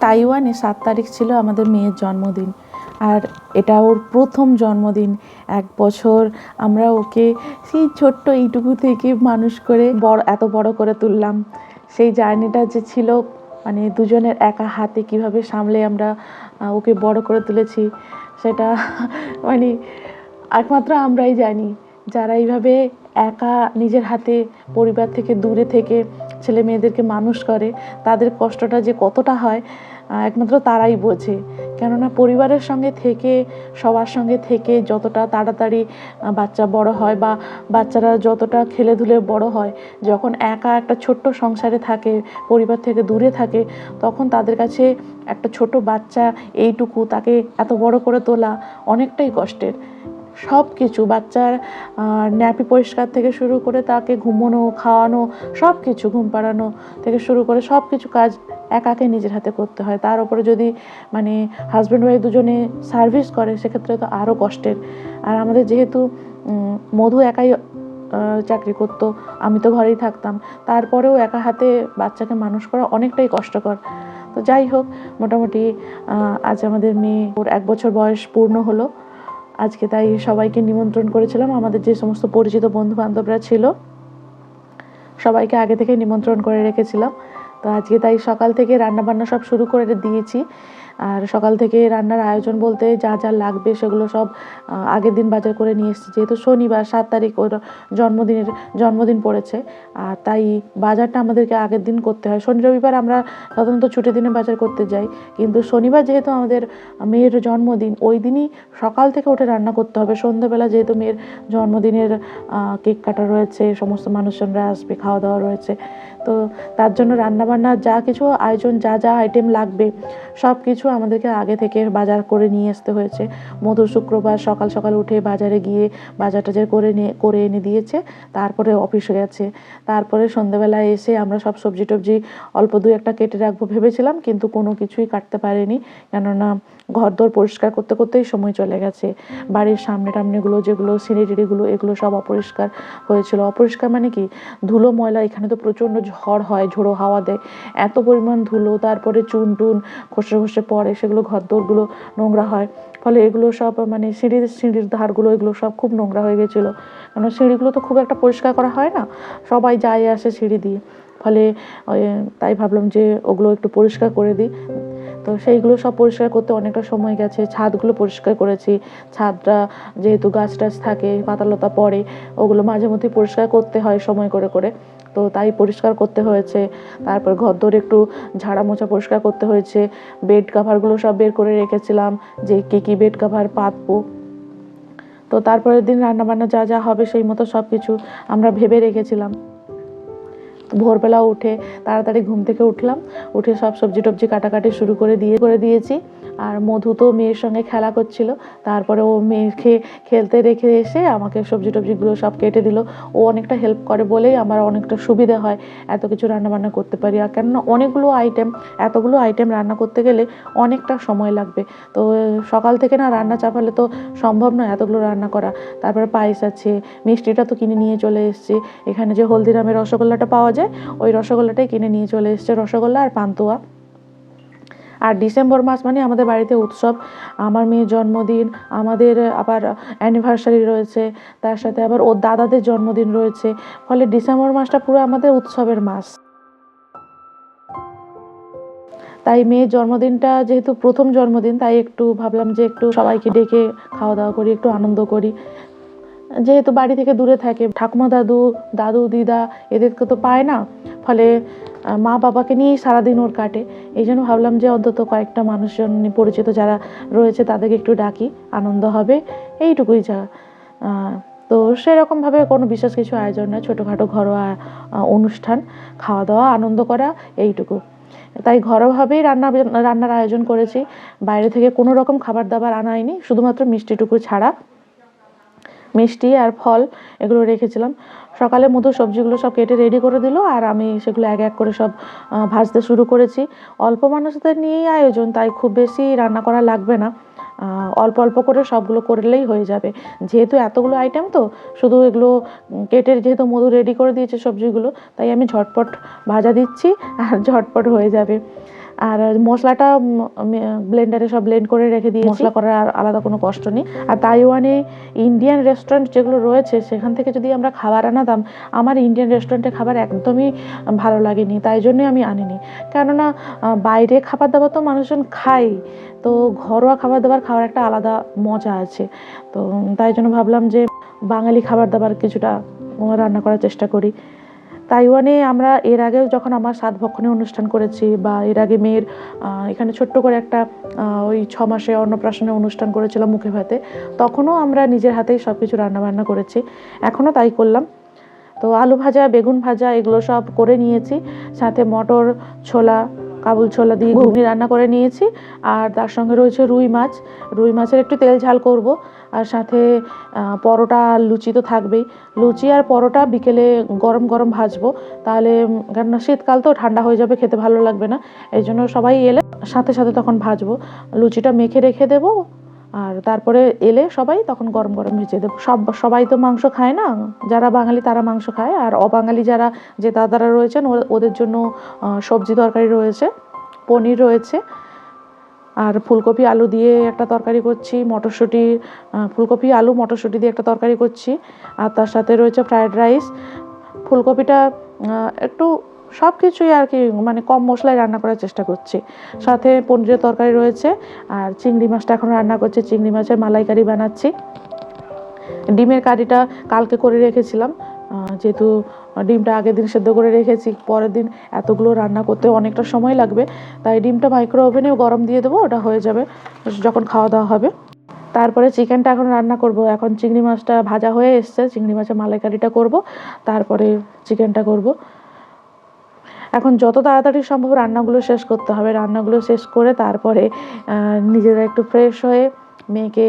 তাইওয়ানে সাত তারিখ ছিল আমাদের মেয়ের জন্মদিন। আর এটা ওর প্রথম জন্মদিন। এক বছর আমরা ওকে সেই ছোট্ট এইটুকু থেকে মানুষ করে বড়, এত বড় করে তুললাম। সেই জার্নিটা যে ছিল মানে দুজনের একা হাতে কীভাবে সামলে আমরা ওকে বড় করে তুলেছি, সেটা মানে একমাত্র আমরাই জানি। যারা এইভাবে একা নিজের হাতে পরিবার থেকে দূরে থেকে ছেলে মেয়েদেরকে মানুষ করে, তাদের কষ্টটা যে কতটা হয় একমাত্র তারাই বোঝে। কেননা পরিবারের সঙ্গে থেকে, সবার সঙ্গে থেকে যতটা তাড়াতাড়ি বাচ্চা বড় হয় বা বাচ্চারা যতটা খেলে ধুলে বড় হয়, যখন একা একটা ছোট্ট সংসারে থাকে, পরিবার থেকে দূরে থাকে, তখন তাদের কাছে একটা ছোট বাচ্চা এইটুকু তাকে এত বড় করে তোলা অনেকটাই কষ্টের। সব কিছু বাচ্চার ন্যাপি পরিষ্কার থেকে শুরু করে তাকে ঘুমোনো, খাওয়ানো সব কিছু ঘুম পাড়ানো থেকে শুরু করে সব কিছু কাজ একাকে নিজের হাতে করতে হয়। তার উপরে যদি মানে হাজব্যান্ড ওয়াইফ দুজনে সার্ভিস করে, সেক্ষেত্রে তো আরও কষ্টের। আর আমাদের যেহেতু মধু একাই চাকরি করতো, আমি তো ঘরেই থাকতাম, তারপরেও একা হাতে বাচ্চাকে মানুষ করা অনেকটাই কষ্টকর। তো যাই হোক, মোটামুটি আজ আমাদের মেয়ে ওর এক বছর বয়স পূর্ণ হলো। আজকে তাই সবাইকে নিমন্ত্রণ করেছিলাম। আমাদের যে সমস্ত পরিচিত বন্ধু বান্ধবরা ছিল, সবাইকে আগে থেকে নিমন্ত্রণ করে রেখেছিলাম। তো আজকে তাই সকাল থেকে রান্না বান্না সব শুরু করে দিয়েছি। আর সকাল থেকে রান্নার আয়োজন বলতে যা যা লাগবে সেগুলো সব আগের দিন বাজার করে নিয়ে এসেছি। যেহেতু শনিবার, সাত তারিখ ওর জন্মদিনের, জন্মদিন পড়েছে। আর তাই বাজারটা আমাদেরকে আগের দিন করতে হয়। শনি, রবিবার আমরা সাধারণত ছুটির দিনে বাজার করতে যাই। কিন্তু শনিবার যেহেতু আমাদের মেয়ের জন্মদিন, ওই দিনই সকাল থেকে উঠে রান্না করতে হবে। সন্ধ্যাবেলা যেহেতু মেয়ের জন্মদিনের কেক কাটা রয়েছে, সমস্ত মানুষজনরা আসবে, খাওয়া দাওয়া রয়েছে তো তার জন্য রান্নাবান্না যা কিছু আয়োজন, যা যা আইটেম লাগবে, সব কিছু আমাদেরকে আগে থেকে বাজার করে নিয়ে আসতে হয়েছে। মধু শুক্রবার সকাল সকাল উঠে বাজারে গিয়ে বাজার টাজার করে নিয়ে করে এনে দিয়েছে, তারপরে অফিসে গেছে। তারপরে সন্ধ্যেবেলায় এসে আমরা সব সবজি টবজি অল্প দু একটা কেটে রাখব ভেবেছিলাম, কিন্তু কোনো কিছুই কাটতে পারিনি। কেননা ঘর দর পরিষ্কার করতে করতেই সময় চলে গেছে। বাড়ির সামনে টামনেগুলো যেগুলো সিঁড়ি টিড়িগুলো এগুলো সব অপরিষ্কার হয়েছিল। অপরিষ্কার মানে কি? ধুলো, ময়লা, এখানে তো প্রচণ্ড ঝড় হয়, ঝোড়ো হাওয়া দেয়। এত পরিমাণ ধুলো, তারপরে চুন টুন, খসে খসে পড়ে, সেগুলো ঘর দোরগুলো নোংরা হয়। ফলে এগুলো সব মানে সিঁড়ির সিঁড়ির ধারগুলো, এগুলো সব খুব নোংরা হয়ে গেছিল। কারণ সিঁড়িগুলো তো খুব একটা পরিষ্কার করা হয় না। সবাই যায় আসে সিঁড়ি দিয়ে। ফলে তাই ভাবলাম যে ওগুলো একটু পরিষ্কার করে দিই। তো সেইগুলো সব পরিষ্কার করতে অনেকটা সময় গেছে। ছাদগুলো পরিষ্কার করেছি। ছাদটা যেহেতু গাছ টাছ থাকে, পাতালতা পড়ে, ওগুলো মাঝে মধ্যে পরিষ্কার করতে হয় সময় করে করে। তো তাই পরিষ্কার করতে হয়েছে। তারপর ঘর দোর একটু ঝাড়া মোছা পরিষ্কার করতে হয়েছে। বেড কাভারগুলো সব বের করে রেখেছিলাম যে কী কী বেড কাভার পাতবো। তো তারপরের দিন রান্নাবান্না যা যা হবে সেই মতো সব কিছু আমরা ভেবে রেখেছিলাম। ভোরবেলা উঠে তাড়াতাড়ি ঘুম থেকে উঠলাম, উঠে সব সবজি টবজি কাটাকাটি শুরু করে দিয়ে, করে দিয়েছি। আর মধু তো মেয়ের সঙ্গে খেলা করছিল, তারপরে ও মেয়েকে খেলতে রেখে এসে আমাকে সবজি টবজিগুলো সব কেটে দিল। ও অনেকটা হেল্প করে বলেই আমার অনেকটা সুবিধা হয় এত কিছু রান্নাবান্না করতে পারি। আর কেননা অনেকগুলো আইটেম এতগুলো আইটেম রান্না করতে গেলে অনেকটা সময় লাগবে। তো সকাল থেকে না রান্না চাপালে তো সম্ভব নয় এতগুলো রান্না করা। তারপরে পায়েস আছে, মিষ্টিটা তো কিনে নিয়ে চলে এসেছি। এখানে যে হলদিরামের রসগোল্লাটা পাওয়া যায়, ওই রসগোল্লাটাই কিনে নিয়ে চলে এসেছে, রসগোল্লা আর পান্তুয়া। আর ডিসেম্বর মাস মানে আমাদের বাড়িতে উৎসব। আমার মেয়ের জন্মদিন, আমাদের আবার অ্যানিভার্সারি রয়েছে, তার সাথে আবার ওর দাদাদের জন্মদিন রয়েছে, ফলে ডিসেম্বর মাসটা পুরো আমাদের উৎসবের মাস। তাই মেয়ের জন্মদিনটা যেহেতু প্রথম জন্মদিন, তাই একটু ভাবলাম যে একটু সবাইকে ডেকে খাওয়া দাওয়া করি, একটু আনন্দ করি। যেহেতু বাড়ি থেকে দূরে থাকে, ঠাকুমা দাদু দাদু, দিদা এদেরকে তো পায় না। ফলে মা বাবাকে নিয়েই সারাদিন ওর কাটে। এই জন্য ভাবলাম যে অন্তত কয়েকটা মানুষজন পরিচিত যারা রয়েছে তাদেরকে একটু ডাকি, আনন্দ হবে, এইটুকুই যা। তো সেরকমভাবে কোনো বিশেষ কিছু আয়োজন নয় ছোটোখাটো ঘরোয়া অনুষ্ঠান খাওয়া দাওয়া আনন্দ করা, এইটুকু। তাই ঘরোয়াভাবেই রান্না, রান্নার আয়োজন করেছি। বাইরে থেকে কোনো রকম খাবার দাবার আনা হয়নি, শুধুমাত্র মিষ্টিটুকু ছাড়া। মিষ্টি আর ফল এগুলো রেখেছিলাম। সকালে মতো সবজিগুলো সব কেটে রেডি করে দিল আর আমি সেগুলো এক এক করে সব ভাজতে শুরু করেছি। অল্প মানুষদের নিয়েই আয়োজন, তাই খুব বেশি রান্না করা লাগবে না। অল্প অল্প করে সবগুলো করলেই হয়ে যাবে। যেহেতু এতগুলো আইটেম তো, শুধু এগুলো কেটে যেহেতু মধু রেডি করে দিয়েছে সবজিগুলো, তাই আমি ঝটপট ভাজা দিচ্ছি আর ঝটপট হয়ে যাবে। আর মশলাটা ব্লেন্ডারে সব ব্লেন্ড করে রেখে দিয়ে মশলা করার আর আলাদা কোনো কষ্ট নেই। আর তাইওয়ানে ইন্ডিয়ান রেস্টুরেন্ট যেগুলো রয়েছে, সেখান থেকে যদি আমরা খাবার আনাতাম, আমার ইন্ডিয়ান রেস্টুরেন্টে খাবার একদমই ভালো লাগেনি। তাই জন্যই আমি আনিনি। কেননা বাইরে খাবার দাবার তো মানুষজন খায়। তো ঘরোয়া খাবার দাবার খাওয়ার একটা আলাদা মজা আছে। তো তাই জন্য ভাবলাম যে বাঙালি খাবার দাবার কিছুটা রান্না করার চেষ্টা করি। তাইওয়ানে আমরা এর আগে যখন আমার সাত ভক্ষণে অনুষ্ঠান করেছি বা এর আগে মেয়ের এখানে ছোট্ট করে একটা ওই ছ মাসে অন্নপ্রাশনের অনুষ্ঠান করেছিলাম মুখে ভাতে, তখনও আমরা নিজের হাতেই সব কিছু রান্নাবান্না করেছি। এখনও তাই করলাম। তো আলু ভাজা, বেগুন ভাজা, এগুলো সব করে নিয়েছি, সাথে মটর ছোলা, কাবুল ছোলা দিয়ে ঘুগনি রান্না করে নিয়েছি, আর তার সঙ্গে রয়েছে রুই মাছ। রুই মাছের একটু তেল ঝাল করব আর সাথে পরোটা আর লুচি তো থাকবেই। লুচি আর পরোটা বিকেলে গরম গরম ভাজবো। তাহলে কেননা শীতকাল তো ঠান্ডা হয়ে যাবে, খেতে ভালো লাগবে না। এই জন্য সবাই এলে সাথে সাথে তখন ভাজবো। লুচিটা মেখে রেখে দেবো। আর তারপরে এলে সবাই তখন গরম গরম ভেজে দেবো। সব, সবাই তো মাংস খায় না? যারা বাঙালি তারা মাংস খায়। আর অবাঙালি যারা, যে দাদারা রয়েছেন ওদের জন্য সবজি তরকারি রয়েছে, পনির রয়েছে। আর ফুলকপি আলু দিয়ে একটা তরকারি করছি, মটরশুঁটি ফুলকপি আলু, মটরশুঁটি দিয়ে একটা তরকারি করছি, আর তার সাথে রয়েছে ফ্রায়েড রাইস। ফুলকপিটা একটু সব কিছুই আর কি মানে কম মশলায় রান্না করার চেষ্টা করছি। সাথে পনিরের তরকারি রয়েছে, আর চিংড়ি মাছটা এখন রান্না করছি, চিংড়ি মাছের মালাইকারি বানাচ্ছি। ডিমের কারিটা কালকে করে রেখেছিলাম যেহেতু ডিমটা আগের দিন সেদ্ধ করে রেখেছি, পরের দিন এতগুলো রান্না করতে অনেকটা সময় লাগবে, তাই ডিমটা মাইক্রো ওভেনেও গরম দিয়ে দেবো, ওটা হয়ে যাবে যখন খাওয়া দাওয়া হবে। তারপরে চিকেনটা এখন রান্না করব, এখন চিংড়ি মাছটা ভাজা হয়ে এসছে, চিংড়ি মাছের মালাইকারিটা করব, তারপরে চিকেনটা করব। এখন যত তাড়াতাড়ি সম্ভব রান্নাগুলো শেষ করতে হবে, রান্নাগুলো শেষ করে তারপরে নিজেরা একটু ফ্রেশ হয়ে মেয়েকে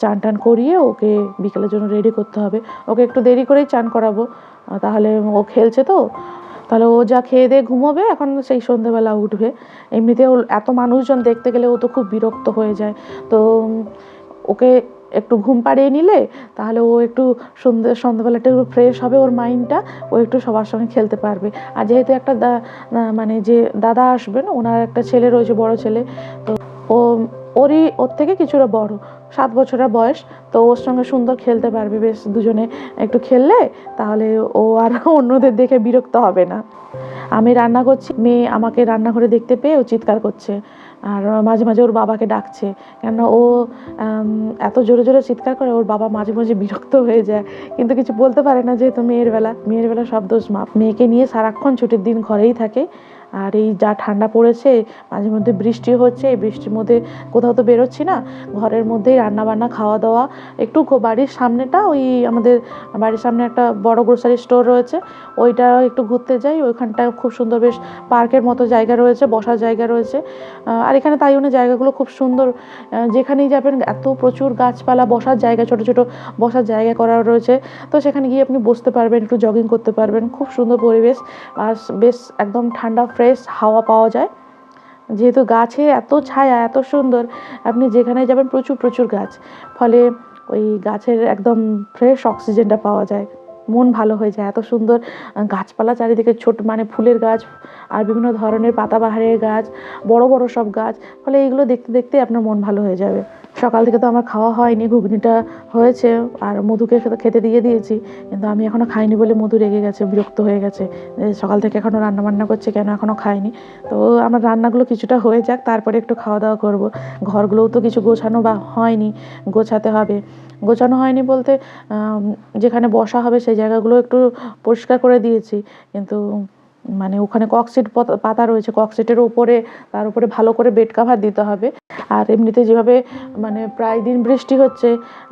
চান টান করিয়ে ওকে বিকেলের জন্য রেডি করতে হবে। ওকে একটু দেরি করেই চান করাবো। তাহলে ও খেলছে তো। তাহলে ও যা খেয়ে দিয়ে ঘুমোবে, এখন সেই সন্ধেবেলা উঠবে। এমনিতে ও এত মানুষজন দেখতে গেলে ও তো খুব বিরক্ত হয়ে যায়। তো ওকে একটু ঘুম পাড়িয়ে নিলে, তাহলে ও একটু সন্ধে সন্ধ্যাবেলাটা একটু ফ্রেশ হবে ওর মাইন্ডটা ও একটু সবার সঙ্গে খেলতে পারবে। আর যেহেতু একটা মানে যে দাদা আসবেন, ওনার একটা ছেলে রয়েছে, বড় ছেলে, তো ও ওরই, ওর থেকে কিছুটা বড়। সাত বছরের বয়স, তো ওর সঙ্গে সুন্দর খেলতে পারবে। বেশ, দুজনে একটু খেললে তাহলে ও আর অন্যদের দেখে বিরক্ত হবে না। আমি রান্না করছি, মেয়ে আমাকে রান্নাঘরে দেখতে পেয়ে ও চিৎকার করছে। আর মাঝে মাঝে ওর বাবাকে ডাকছে। কেন ও এত জোরে জোরে চিৎকার করে ওর বাবা মাঝে মাঝে বিরক্ত হয়ে যায়। কিন্তু কিছু বলতে পারে না যেহেতু মেয়ের বেলা। মেয়ের বেলা সব দোষ মাপ মেয়েকে নিয়ে সারাক্ষণ ছুটির দিন ঘরেই থাকে। আর এই যা ঠান্ডা পড়েছে, মাঝে মধ্যে বৃষ্টি হচ্ছে, এই বৃষ্টির মধ্যে কোথাও তো বেরোচ্ছি না। ঘরের মধ্যেই রান্না বান্না খাওয়া দাওয়া একটু বাড়ির সামনেটা ওই আমাদের বাড়ির সামনে একটা বড় গ্রোসারি স্টোর রয়েছে ওইটা একটু ঘুরতে যাই, ওইখানটায় খুব সুন্দর বেশ পার্কের মতো জায়গা রয়েছে, বসার জায়গা রয়েছে। আর এখানে তাই জন্য জায়গাগুলো খুব সুন্দর যেখানেই যাবেন এত প্রচুর গাছপালা, বসার জায়গা, ছোট ছোট বসার জায়গা করা রয়েছে। তো সেখানে গিয়ে আপনি বসতে পারবেন, একটু জগিং করতে পারবেন, খুব সুন্দর পরিবেশ, আর বেশ একদম ঠান্ডা ফ্রেশ হাওয়া পাওয়া যায়। যেহেতু গাছে এত ছায়া, এত সুন্দর, আপনি যেখানে যাবেন প্রচুর প্রচুর গাছ। ফলে ওই গাছের একদম ফ্রেশ অক্সিজেনটা পাওয়া যায়। মন ভালো হয়ে যায়। এত সুন্দর গাছপালা চারিদিকে ছোট মানে ফুলের গাছ আর বিভিন্ন ধরনের পাতাবাহারের গাছ, বড় বড় সব গাছ, ফলে এইগুলো দেখতে দেখতে আপনার মন ভালো হয়ে যাবে। সকাল থেকে তো আমার খাওয়া হয়নি, ঘুগনিটা হয়েছে আর মধুকে খেতে- দিয়ে দিয়েছি, কিন্তু আমি এখনও খাইনি বলে মধু রেগে গেছে, বিরক্ত হয়ে গেছে। সকাল থেকে এখনও রান্না বান্না করছে, কেন এখনও খাইনি? তো আমার রান্নাগুলো কিছুটা হয়ে যাক, তারপরে একটু খাওয়া দাওয়া করব। ঘরগুলোও তো কিছু গোছানো বা হয়নি, গোছাতে হবে। গোছানো হয়নি বলতে যেখানে বসা হবে সেই জায়গাগুলো একটু পরিষ্কার করে দিয়েছি। কিন্তু মানে ওখানে ককশিট পাতা রয়েছে ককশিটের উপরে তার উপরে ভালো করে বেড কাভার দিতে হবে। আর এমনিতে যেভাবে মানে প্রায় দিন বৃষ্টি হচ্ছে,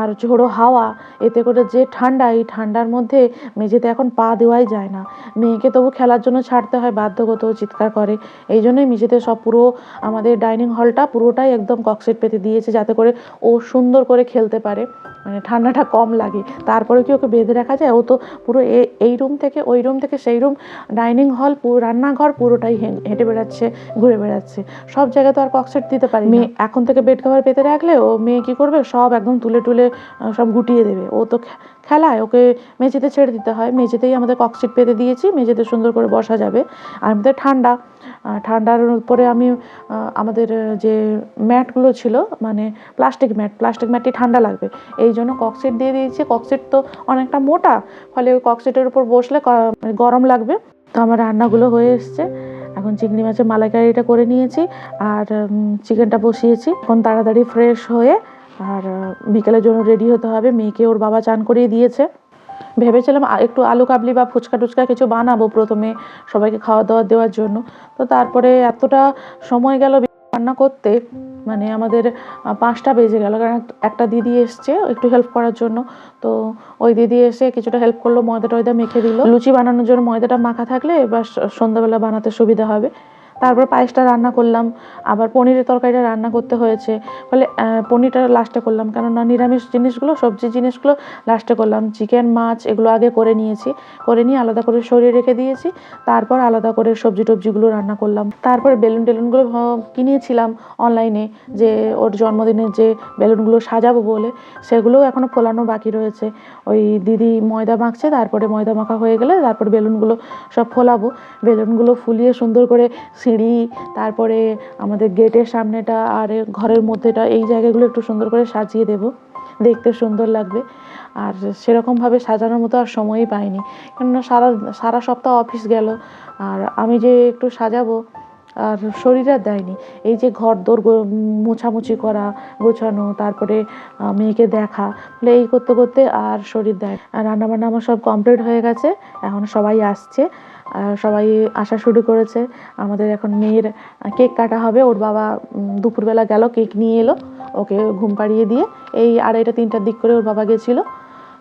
আর ঝোড়ো হাওয়া, এতে করে যে ঠান্ডা, এই ঠান্ডার মধ্যে মেঝেতে এখন পা দেওয়াই যায় না। মেয়েকে তবু খেলার জন্য ছাড়তে হয়, বাধ্যগত চিৎকার করে। এই জন্যই মেঝেতে সব পুরো আমাদের ডাইনিং হলটা পুরোটাই একদম ককশিট পেতে দিয়েছে, যাতে করে ও সুন্দর করে খেলতে পারে। মানে ঠান্ডাটা কম লাগে। তারপরে কি ওকে বেঁধে রাখা যায়? ও তো পুরো এই রুম থেকে, ওই রুম থেকে সেই রুম ডাইনিং হল পুরো রান্নাঘর পুরোটাই হেঁটে বেড়াচ্ছে, ঘুরে বেড়াচ্ছে। সব জায়গায় তো আর কক্সেট দিতে পারি মেয়ে এখন থেকে বেড কভার পেতে রাখলে ও মেয়ে কি করবে? সব একদম তুলে টুলে সব গুটিয়ে দেবে। ও তো খেলায় ওকে মেঝেতে ছেড়ে দিতে হয়। মেঝেতেই আমাদের ককসিট পেতে দিয়েছি। মেঝেতে সুন্দর করে বসা যাবে। আর আমাদের ঠান্ডা ঠান্ডার উপরে আমি আমাদের যে ম্যাটগুলো ছিল মানে প্লাস্টিক ম্যাট, প্লাস্টিক ম্যাটটি ঠান্ডা লাগবে। এই জন্য ককসিট দিয়ে দিয়েছি। ককসিট তো অনেকটা মোটা, ফলে ওই ককসিটের উপর বসলে মানে গরম লাগবে। তো আমার রান্নাগুলো হয়ে এসছে। এখন চিংড়ি মাছের মালাইকারিটা করে নিয়েছি আর চিকেনটা বসিয়েছি। এখন তাড়াতাড়ি ফ্রেশ হয়ে আর বিকেলের জন্য রেডি হতে হবে। মেয়েকে ওর বাবা চান করিয়ে দিয়েছে। ভেবেছিলাম একটু আলু কাবলি বা ফুচকা টুচকা কিছু বানাবো প্রথমে সবাইকে খাওয়া দাওয়া দেওয়ার জন্য। তো তারপরে এতটা সময় গেল রান্না করতে মানে আমাদের পাঁচটা বেজে গেল। কারণ একটা দিদি এসছে একটু হেল্প করার জন্য। তো ওই দিদি এসে কিছুটা হেল্প করল ময়দা টয়দা মেখে দিল। লুচি বানানোর জন্য ময়দাটা মাখা থাকলে এবার সন্ধ্যাবেলা বানাতে সুবিধা হবে। তারপর পায়েসটা রান্না করলাম আবার পনিরের তরকারিটা রান্না করতে হয়েছে। ফলে পনিরটা লাস্টে করলাম কেননা নিরামিষ জিনিসগুলো সবজি জিনিসগুলো লাস্টে করলাম। চিকেন মাছ এগুলো আগে করে নিয়েছি করে নিয়ে আলাদা করে সরিয়ে রেখে দিয়েছি। তারপর আলাদা করে সবজি টবজিগুলো রান্না করলাম। তারপর বেলুন টেলুনগুলো আহ, কিনিয়েছিলাম অনলাইনে যে ওর জন্মদিনের যে বেলুনগুলো সাজাবো বলে সেগুলোও এখনও ফোলানো বাকি রয়েছে। ওই দিদি ময়দা মাখছে তারপরে ময়দা মাখা হয়ে গেলে তারপর বেলুনগুলো সব ফোলাবো। বেলুনগুলো ফুলিয়ে সুন্দর করে সিঁড়ি, তারপরে আমাদের গেটের সামনেটা আর ঘরের মধ্যেটা, এই জায়গাগুলো একটু সুন্দর করে সাজিয়ে দেবো। দেখতে সুন্দর লাগবে। আর সেরকমভাবে সাজানোর মতো আর সময়ই পাইনি। কেননা সারা সারা সপ্তাহ অফিস গেল। আর আমি যে একটু সাজাবো, আর শরীর আর দেয়নি। এই যে ঘর দোর মোছামুছি করা, গোছানো, তারপরে মেয়েকে দেখা এই করতে করতে আর শরীর দেয়। আর রান্নাবান্না আমার সব কমপ্লিট হয়ে গেছে। এখন সবাই আসছে। সবাই আসা শুরু করেছে। আমাদের এখন মেয়ের কেক কাটা হবে। ওর বাবা দুপুরবেলা গেল, কেক নিয়ে এলো, ওকে ঘুম পাড়িয়ে দিয়ে এই আড়াইটা, তিনটার দিক করে ওর বাবা গেছিল।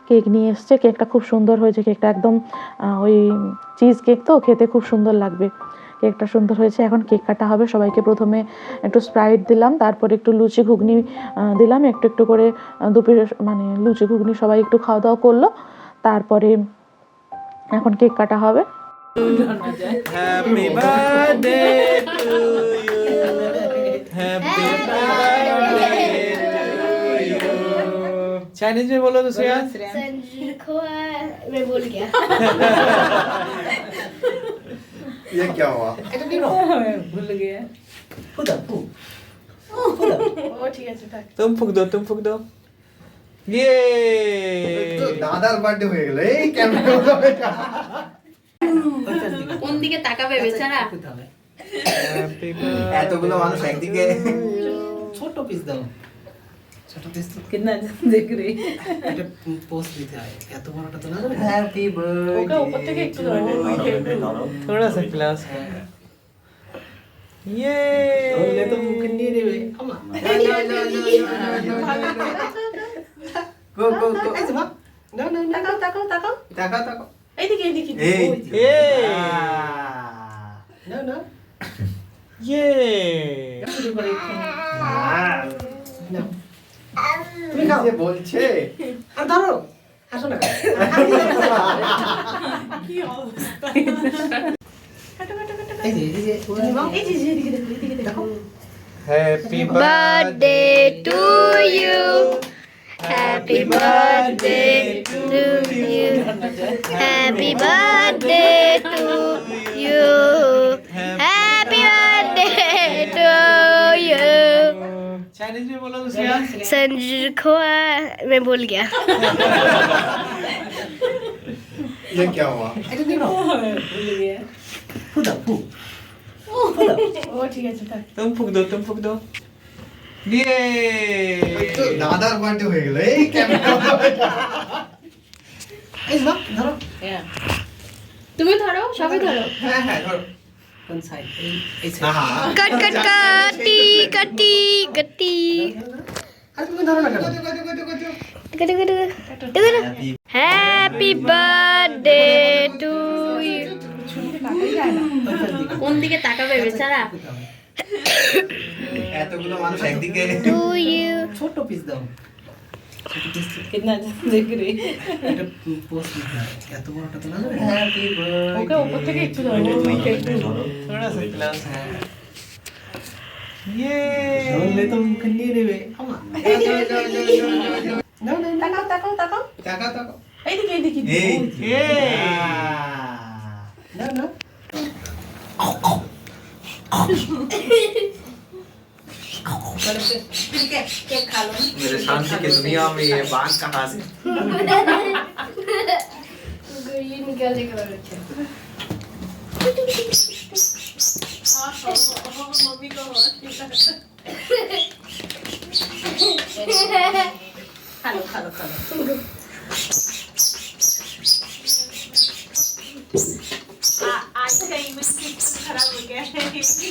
কেক নিয়ে এসছে। কেকটা খুব সুন্দর হয়েছে। কেকটা একদম ওই চিজ কেক তো, খেতে খুব সুন্দর লাগবে। কেকটা সুন্দর হয়েছে। এখন কেক কাটা হবে। সবাইকে প্রথমে একটু স্প্রাইট দিলাম, তারপরে একটু লুচি ঘুগনি দিলাম। একটু একটু করে দুপুরে মানে লুচি ঘুগনি সবাই একটু খাওয়া দাওয়া করল। তারপরে এখন কেক কাটা হবে। Happy birthday to you. Happy birthday to you. Chinese में बोलो तो श्रेया संजू को मैं बोल गया ये क्या हुआ भूल गया खुदा फू खुदा ओ ठीक है तुम फूक दो तुम फूक दो ये दादार बर्थडे हो गया ये कैमरा কোন দিকে তাকাবে বেচারা এতগুলো মানুষ একদিকে ছোট পিস দাও ছোট তো কিনা না না তাকাও তাকাও তাকাও তাকাও এইদিকে এইদিকে এই না না ইয়ে তুমি খাও বলছে আর ধরো আসো না কি অবস্থা Happy birthday to you. Happy birthday to you. Happy birthday to you. Happy birthday to you. Chinese people are saying, I'm ये क्या हुआ? अरे देखो। भूल गया फुदा फुक ओ फुदा ओ ठीक है। चलता तुम फुक दो तुम फुक दो। নিয়ে। দাদার পয়েন্টে হয়ে গেল এই তুমি ধরো সবাই ধরো। হ্যাঁ হ্যাঁ ধরো। হ্যাপি বার্থডে টু ইউ কোন দিকে তাকাবে বেচারা? এতগুলো মানুষ একদিকে। ছোট পিস দাও। कितना देख रे এটা পোস্ট না এত বড়টা তো না হ্যাঁ কি ওকে উপর থেকে একটু দাও। ওইটা একটু থোড়া সা ক্লাস হ্যাঁ। ইয়ে বললে না না। मेरे शांति की दुनिया में ये बांध कहाँ से ये निकालने का रखे मम्मी को हेलो हेलो हेलो